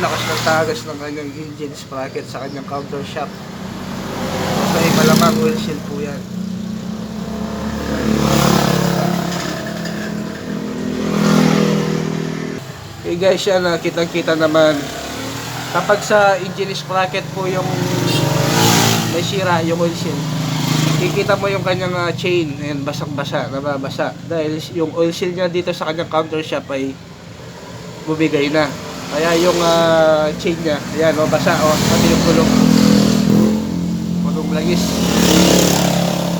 lakas ng tagas ng kanyang engine sprocket sa kanyang counter shaft. Okay, malamang oil seal po yan. Okay guys, yan ah, kitang-kita naman. Kapag sa engine sprocket po yung may sira, yung oil seal, kikita mo yung kanyang ah, chain, ayan, basang-basa, nababasa. Dahil yung oil seal niya dito sa kanyang counter shaft ay bumigay na. Kaya yung ah, chain niya, ayan, o, basa, o, pati yung gulong. Gulong langis.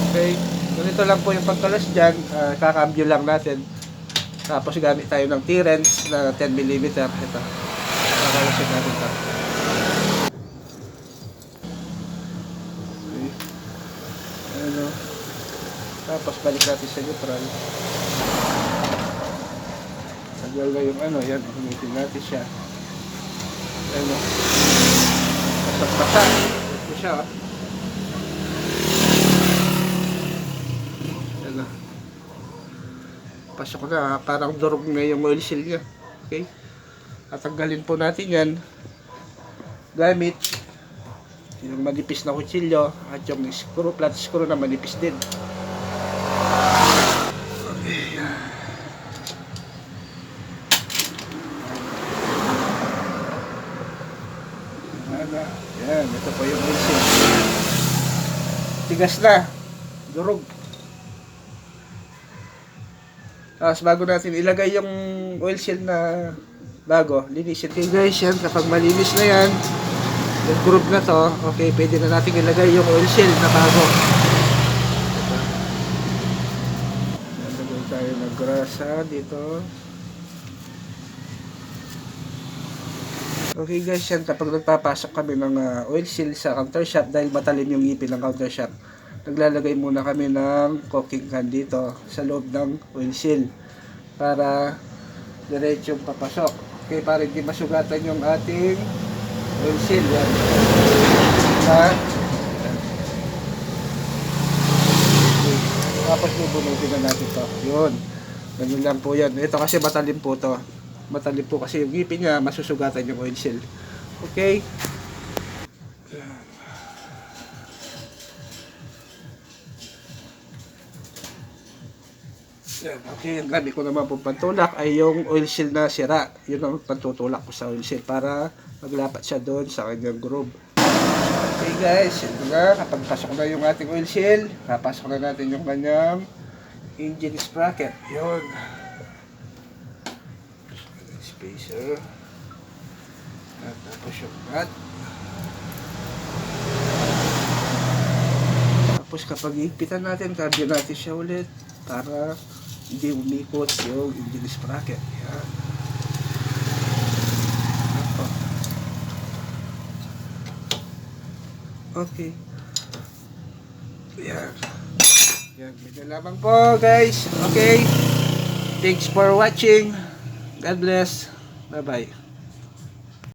Okay, ganito lang po yung pagkalas dyan, ah, kakambyo lang natin. Tapos gamit tayo ng T-Rens na 10mm. Ito. Kakalasin natin ito. Okay. Ayan o. Tapos balik natin sa neutral. Tagal na yung ano, yan. Gamitin natin siya. Ayan o. Pasak-pasak. Ito siya o. Ayan o. Pasok na, parang durog na yung oil seal niya. Okay? Tatanggalin po natin yan gamit yung manipis na kutsilyo at yung screw, flat screw na manipis din. Ano? Yan, ito po yung seal. Tigas na. Durog. Tapos bago natin ilagay yung oil seal na bago, linisin. Okay guys, yan, kapag malinis na yan, yung groove na to, okay, pwede na natin ilagay yung oil seal na bago. Nalagay tayo ng grasa dito. Okay guys, yan, kapag nagpapasok kami ng ah, oil seal sa counter shaft dahil matalim yung ngipin ng counter shaft, naglalagay muna kami ng caulking gun dito sa loob ng oil seal para diretsong papasok. Okay, para hindi masugatan yung ating oil seal. Yan. Ha? Okay. Tapos bubunutin na natin to. Yun. Ganun lang po yan. Ito kasi matalim po to. Matalim po kasi yung ngipin niya, masusugatan yung oil seal. Okay? Yan. Okay, ang gamit ko naman po pantulak ay yung oil seal na sira. Yun ang pantutulak ko sa oil seal para maglapat siya doon sa kanyang groove. Okay guys, ito na. Kapag pasok na yung ating oil seal, papasok na natin yung kanyang engine sprocket. Yun. Spacer. At tapos yung nut. Tapos kapag ipitan natin, cardio natin siya ulit para hindi umikot yung engine sprocket. Yan. Okay. Yan. Yan. Medyo lamang po guys. Okay. Thanks for watching. God bless. Bye-bye.